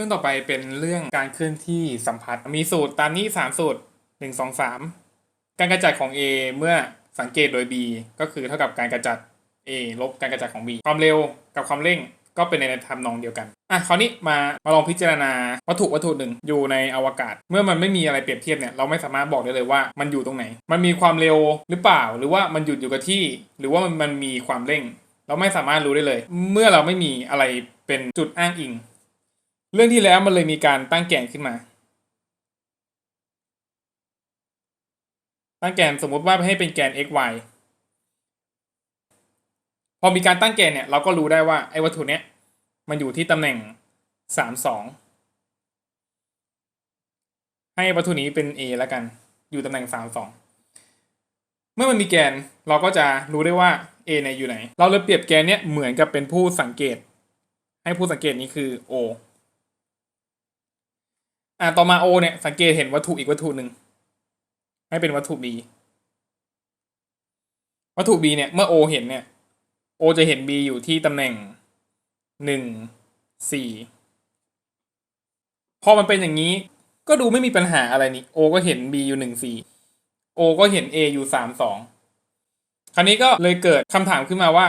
รื่องต่อไปเป็นเรื่องการเคลื่อนที่สัมผัส มีสูตรตามนี้สามสูตรหนึ่งสองสามการกระจัดของ A เมื่อสังเกตโดย B ก็คือเท่ากับการกระจัด A ลบการกระจัดของ B ความเร็วกับความเร่งก็เป็นในทำนองเดียวกัน อะ คราวนี้มามาลองพิจารณาวัตถุวัตถุหนึ่งอยู่ในอวกาศ เมื่อมันไม่มีอะไรเปรียบเทียบเนี่ยเราไม่สามารถบอกได้เลยว่ามันอยู่ตรงไหน มันมีความเร็วหรือเปล่า หรือว่ามันหยุดอยู่กับที่ หรือว่ามันมันมีความเร่ง เราไม่สามารถรู้ได้เลย เมื่อเราไม่มีอะไรเป็นจุดอ้างอิง เรื่องที่แล้วมันเลยมีการตั้งแกนขึ้นมา ตั้งแกนสมมติว่าให้เป็นแกน x y พอมีการตั้งแกนเนี่ยเราก็รู้ได้ว่าไอ้วัตถุเนี้ยมันอยู่ที่ตำแหน่งสามสองให้วัตถุนี้เป็น a แล้วกัน อยู่ตำแหน่งสามสองเมื่อมันมีแกนเราก็จะรู้ได้ว่า a เนี่ยอยู่ไหน เราเลยเปรียบแกนเนี้ยเหมือนกับเป็นผู้สังเกต ให้ผู้สังเกตนี้คือ o อ่าต่อมา o เนี่ยสังเกตเห็นวัตถุอีกวัตถุหนึ่งให้เป็นวัตถุ b วัตถุ b เนี่ยเมื่อ o เห็นเนี่ย o จะเห็น b อยู่ที่ตำแหน่งหนึ่งสี่พอมันเป็นอย่างนี้ก็ดูไม่มีปัญหาอะไรนี่ o ก็เห็น b อยู่หนึ่งสี่ o ก็เห็น a อยู่สามสองคราวนี้ก็เลยเกิดคำถามขึ้นมาว่า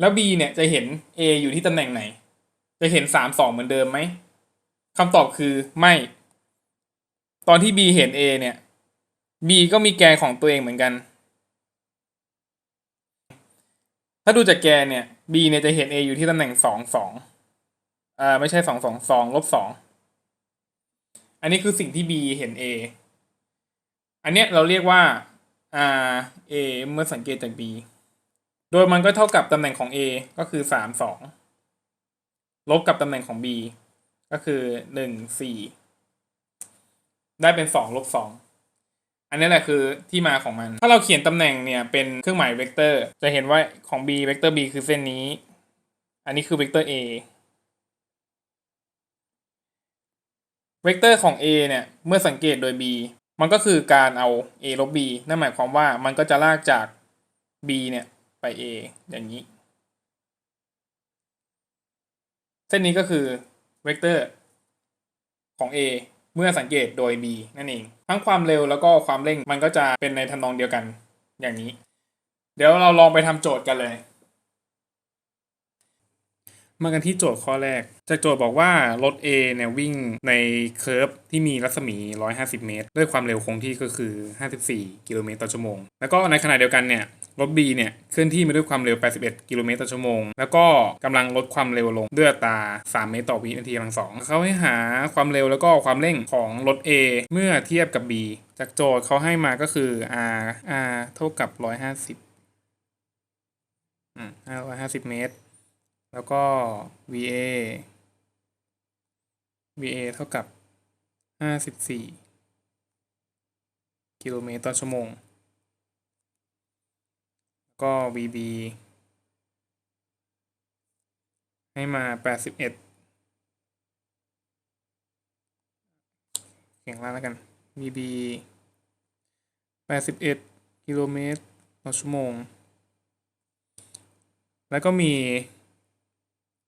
แล้ว b เนี่ยจะเห็น a อยู่ที่ตำแหน่งไหน จะเห็นสามสองเหมือนเดิมไหมคำตอบคือไม่ ตอนที่ b เห็น a เนี่ย b ก็มีแกนของตัวเองเหมือนกัน ถ้าดูจากแกนเนี่ย b เนี่ยจะเห็น a อยู่ที่ตำแหน่งสองสองอ่าไม่ใช่สองสองสองลบสองอันนี้คือสิ่งที่ b เห็น a อันเนี้ยเราเรียกว่า r a เมื่อสังเกตจาก b โดยมันก็เท่ากับตำแหน่งของ a ก็คือสามสองลบกับตำแหน่งของ b ก็คือหนึ่งสี่ ได้เป็นสองลบสองอันนี้แหละคือที่มาของมัน ถ้าเราเขียนตำแหน่งเนี่ยเป็นเครื่องหมายเวกเตอร์ จะเห็นว่าของ b เวกเตอร์ b คือเส้นนี้ อันนี้คือเวกเตอร์ a เวกเตอร์ของ a เนี่ย เมื่อสังเกตโดย b มันก็คือการเอา a ลบ b นั่นหมายความว่ามันก็จะลากจาก b เนี่ย ไป a อย่างนี้ เส้นนี้ก็คือเวกเตอร์ของ a เมื่อสังเกตโดย b นั่นเอง ทั้งความเร็วแล้วก็ความเร่งมันก็จะเป็นในทำนองเดียวกันอย่างนี้ เดี๋ยวเราลองไปทำโจทย์กันเลย มากันที่โจทย์ข้อแรก จากโจทย์บอกว่ารถ A เนี่ยวิ่งในเคอร์ฟที่มีรัศมี 150 เมตร ด้วยความเร็วคงที่ก็คือ 54 กิโลเมตรต่อชั่วโมง แล้วก็ในขณะเดียวกันเนี่ย รถ B เนี่ยเคลื่อนที่มาด้วยความเร็ว 81 กิโลเมตรต่อชั่วโมง แล้วก็กำลังลดความเร็วลงด้วยอัตรา3 เมตรต่อวินาทีกำลังสองเขาให้หาความเร็วแล้วก็ความเร่งของรถ A เมื่อเทียบกับ B จากโจทย์เขาให้มาก็คือ R R เท่ากับ 150อืม150 เมตร แล้วก็ VA VA เท่ากับ 54 กิโลเมตรต่อชั่วโมง ก็ VB ให้มา 81เก่งมาแล้วกัน VB 81กิโลเมตรต่อชั่วโมง แล้วก็มี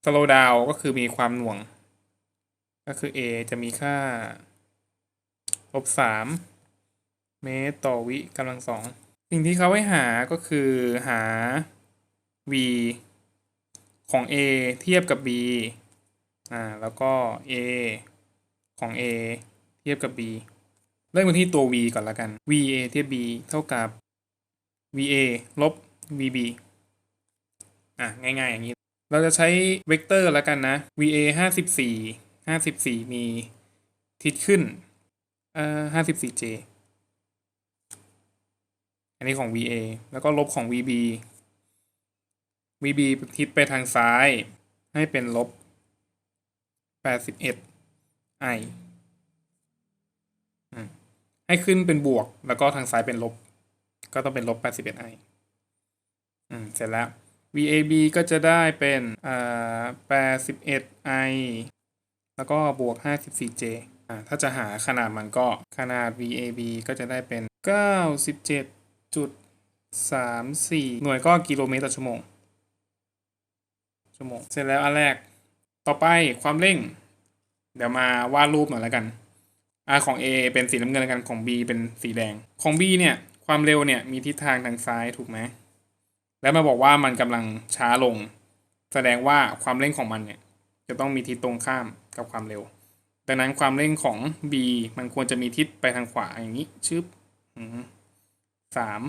slow down ก็คือมีความหน่วง ก็คือ A จะมีค่าลบสามเมตรต่อวิกำลังสอง สิ่งที่เขาให้หาก็คือหา v ของ a เทียบกับ b อ่าแล้วก็ a ของ a เทียบกับ b เริ่มกันที่ตัว v ก่อนละกัน va เทียบ b เท่ากับ va ลบ vb อะง่ายๆอย่างนี้ เราจะใช้เวกเตอร์ล้วกันนะ va ห้าสิบสี่ห้าสิบสี่มีทิศขึ้นเอ่อห้าสิบสี่ j อันนี้ของ va แล้วก็ลบของ vb vb ทิศไปทางซ้าย ให้เป็นลบแปดสิบเอ็ด i อืมให้ขึ้นเป็นบวก แล้วก็ทางซ้ายเป็นลบ ก็ต้องเป็นลบแปดสิบเอ็ด i อืม เสร็จแล้ว VAB ก็จะได้เป็นอ่า81 i แล้วก็บวก 54j อ่า ถ้าจะหาขนาดมันก็ขนาด VAB ก็จะได้เป็น 97.34หน่วยก็กิโลเมตรต่อชั่วโมง ชั่วโมง เสร็จแล้วอันแรก ต่อไปความเร่ง เดี๋ยวมาวาดรูปหน่อยแล้วกันอ่าของ A เป็นสีน้ำเงินแล้วกันของ B เป็นสีแดง ของ B เนี่ย ความเร็วเนี่ยมีทิศทางทางซ้ายถูกไหม แล้วมาบอกว่ามันกำลังช้าลง แสดงว่าความเร่งของมันเนี่ย จะต้องมีทิศตรงข้ามกับความเร็ว ดังนั้นความเร่งของ B มันควรจะมีทิศไปทางขวาอย่างนี้ชึบอืม สาม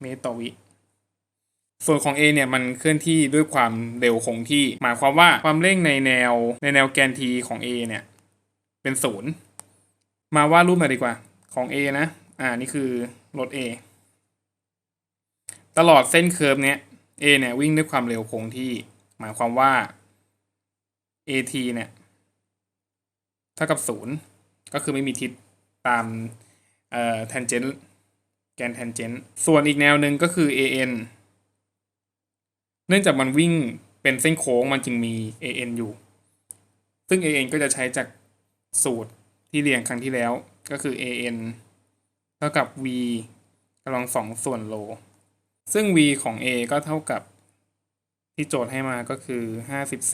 เมตรต่อวิ ส่วนของ A เนี่ยมันเคลื่อนที่ด้วยความเร็วคงที่ หมายความว่าความเร่งในแนวในแนวแกน t ของ A เนี่ย เป็นศูนย์มาวาดรูปหน่อยดีกว่าของ A นะ อ่านี่คือรถ A ตลอดเส้นเคอร์ฟเนี้ย A เนี่ยวิ่งด้วยความเร็วคงที่ หมายความว่า AT เนี่ยเท่ากับศูนย์ก็คือไม่มีทิศตามเอ่อ tangent แกน tangent ส่วนอีกแนวหนึ่งก็คือ AN เนื่องจากมันวิ่งเป็นเส้นโค้งมันจึงมี AN อยู่ ซึ่ง AN ก็จะใช้จากสูตรที่เรียนครั้งที่แล้วก็คือ AN เท่ากับ V กำลังสองส่วนโล ซึ่ง V ของ A ก็เท่ากับที่โจทย์ให้มาก็คือ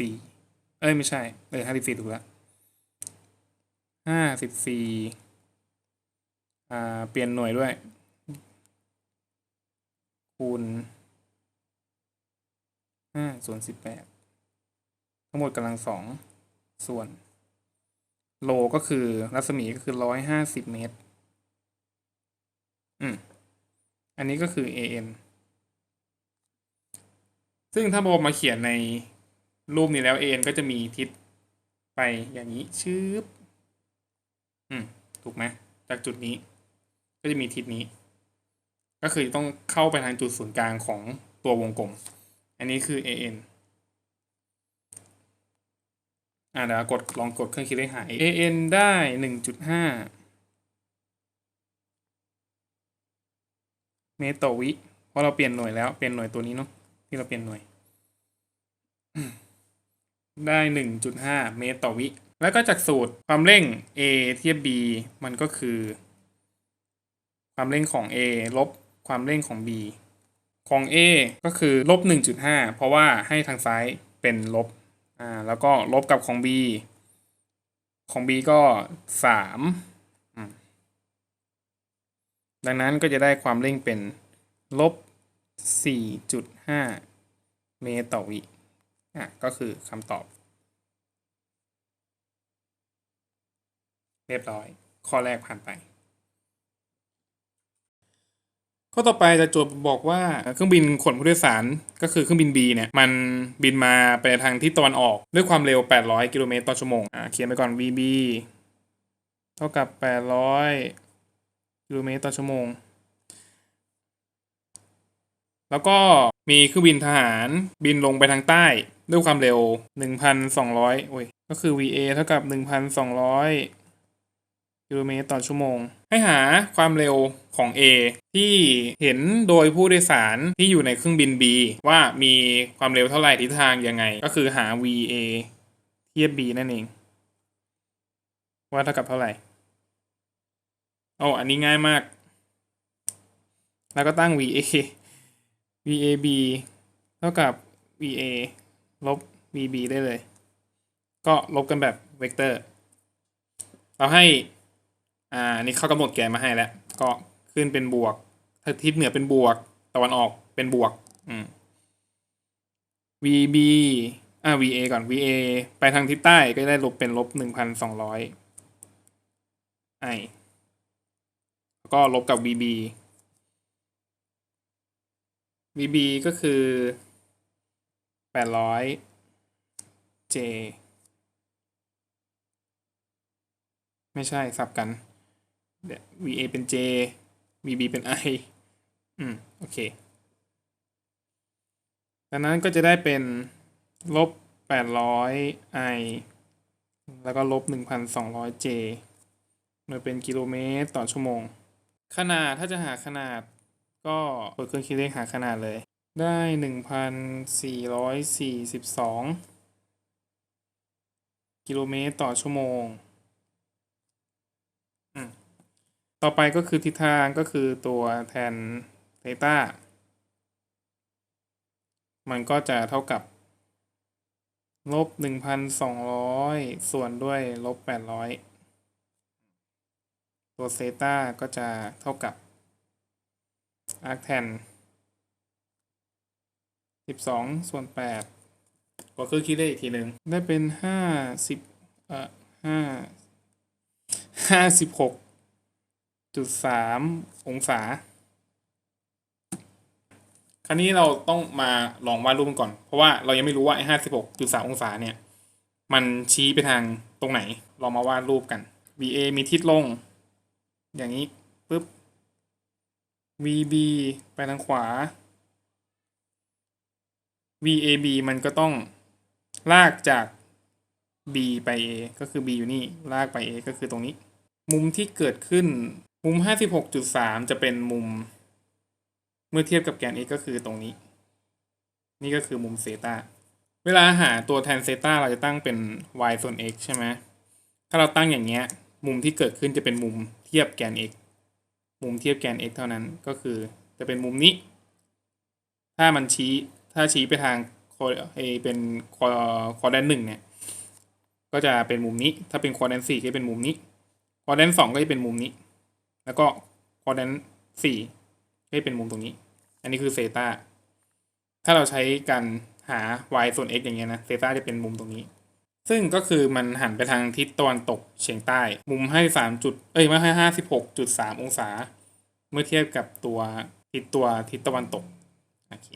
54เอ้ยไม่ใช่ เออ54ถูกแล้ว54อ่า เปลี่ยนหน่วยด้วย คูณห้าส่วนสิบแปดทั้งหมดกำลังสองส่วน โลก็คือรัศมีก็คือร้อยห้าสิบเมตร อืม อันนี้ก็คือ an ซึ่งถ้าโบมาเขียนในรูปนี้แล้ว an ก็จะมีทิศไปอย่างนี้ชืบอืม ถูกไหม จากจุดนี้ ก็จะมีทิศนี้ ก็คือต้องเข้าไปทางจุดศูนย์กลางของตัววงกลม อันนี้คือ an อ่าเดี๋ยวกดลองกดเครื่องคิดเลขหา an ได้หนึ่งจุดห้าเมตรต่อวิเพราะเราเปลี่ยนหน่วยแล้ว เปลี่ยนหน่วยตัวนี้เนาะที่เราเปลี่ยนหน่วย ได้หนึ่งจุดห้าเมตรต่อวิ แล้วก็จากสูตรความเร่ง a เทียบ b มันก็คือ ความเร่งของ a ลบ ความเร่งของ b ของ A ก็คือลบ 1.5 เพราะว่าให้ทางซ้ายเป็นลบ อ่า แล้วก็ลบกับของ B ของ B ก็3อืมดังนั้นก็จะได้ความเร่งเป็นลบ 4.5 เมตรต่อวิ อะ ก็คือคำตอบ เรียบร้อย ข้อแรกผ่านไป ข้อต่อไปจะโจทย์บอกว่าเครื่องบินขนผู้โดยสารก็คือเครื่องบิน B เนี่ยมันบินมาไปทางที่ตะวันออก ด้วยความเร็ว 800 กิโลเมตรต่อชั่วโมงอ่าเขียนไปก่อน VB เท่ากับ 800 กิโลเมตรต่อชั่วโมง แล้วก็มีเครื่องบินทหารบินลงไปทางใต้ ด้วยความเร็ว 1,200โอ้ยก็คือ VA เท่ากับ 1,200 กิโลเมตรต่อชั่วโมง ให้หาความเร็วของ A ที่เห็นโดยผู้โดยสารที่อยู่ในเครื่องบิน B ว่ามีความเร็วเท่าไหร่ทิศทางยังไง ก็คือหา VA เทียบ B นั่นเอง ว่าเท่ากับเท่าไหร่โอ้อันนี้ง่ายมาก แล้วก็ตั้ง VA VAB เท่ากับ VA ลบ VB ได้เลย ก็ลบกันแบบเวกเตอร์ เราให้ อ่านี่เขากำหนดแกนมาให้แล้ว ก็ขึ้นเป็นบวกทิศเหนือเป็นบวก ตะวันออกเป็นบวก อืม VB อ่า VA ก่อน VA ไปทางทิศใต้ก็ได้ลบเป็นลบหนึ่งพันสองร้อยไอแล้วก็ลบกับ VB VB ก็คือแปดร้อย J ไม่ใช่สับกัน VA เป็น J VB เป็น I อืม โอเค ดังนั้นก็จะได้เป็นลบ 800 I แล้วก็ลบ 1,200 J มันเป็นกิโลเมตรต่อชั่วโมง ขนาดถ้าจะหาขนาดก็เปิดเครื่องคิดเลขหาขนาดเลย ได้ 1,442 กิโลเมตรต่อชั่วโมง ต่อไปก็คือทิศทางก็คือตัวแทนเทต้ามันก็จะเท่ากับ ลบหนึ่งพันสองร้อยส่วนด้วยลบแปดร้อยตัวเซต้าก็จะเท่ากับ arc tan สิบสองส่วนแปดก็คือคิดได้อีกทีหนึ่งได้เป็นห้าสิบเอ่อห้าห้าสิบหก จุดสามองศา คราวนี้เราต้องมาลองวาดรูปกันก่อน เพราะว่าเรายังไม่รู้ว่าไอ้ห้าสิบหกจุดสามองศาเนี่ย มันชี้ไปทางตรงไหน เรามาวาดรูปกัน VA มีทิศลง อย่างนี้ปุ๊บ VB ไปทางขวา VAB มันก็ต้องลากจาก B ไป A ก็คือ B อยู่นี่ ลากไป A ก็คือตรงนี้ มุมที่เกิดขึ้น มุม 56.3 จะเป็นมุม เมื่อเทียบกับแกน x ก็คือตรงนี้ นี่ก็คือมุมเซตาเวลาหาตัวแทนเซตาเราจะตั้งเป็น y ส่วน x ใช่ไหมถ้าเราตั้งอย่างเงี้ย มุมที่เกิดขึ้นจะเป็นมุมเทียบแกน x มุมเทียบแกน x เท่านั้นก็คือจะเป็นมุมนี้ ถ้ามันชี้ถ้าชี้ไปทางคเอเป็นควอแดนหนึ่งเนี่ย ก็จะเป็นมุมนี้ ถ้าเป็นควอแดนสี่ก็จะเป็นมุมนี้ควอแดนสองก็จะเป็นมุมนี้ แล้วก็ quadrant สี่ให้เป็นมุมตรงนี้ อันนี้คือเซตาถ้าเราใช้การหา y ส่วน x อย่างเงี้ยนะเซตาจะเป็นมุมตรงนี้ ซึ่งก็คือมันหันไปทางทิศตะวันตกเฉียงใต้ มุมให้สามจุดเอ้ยไม่ให้ห้าสิบหกจุดสามองศา เมื่อเทียบกับตัวทิศตัวทิศตะวันตกโอเค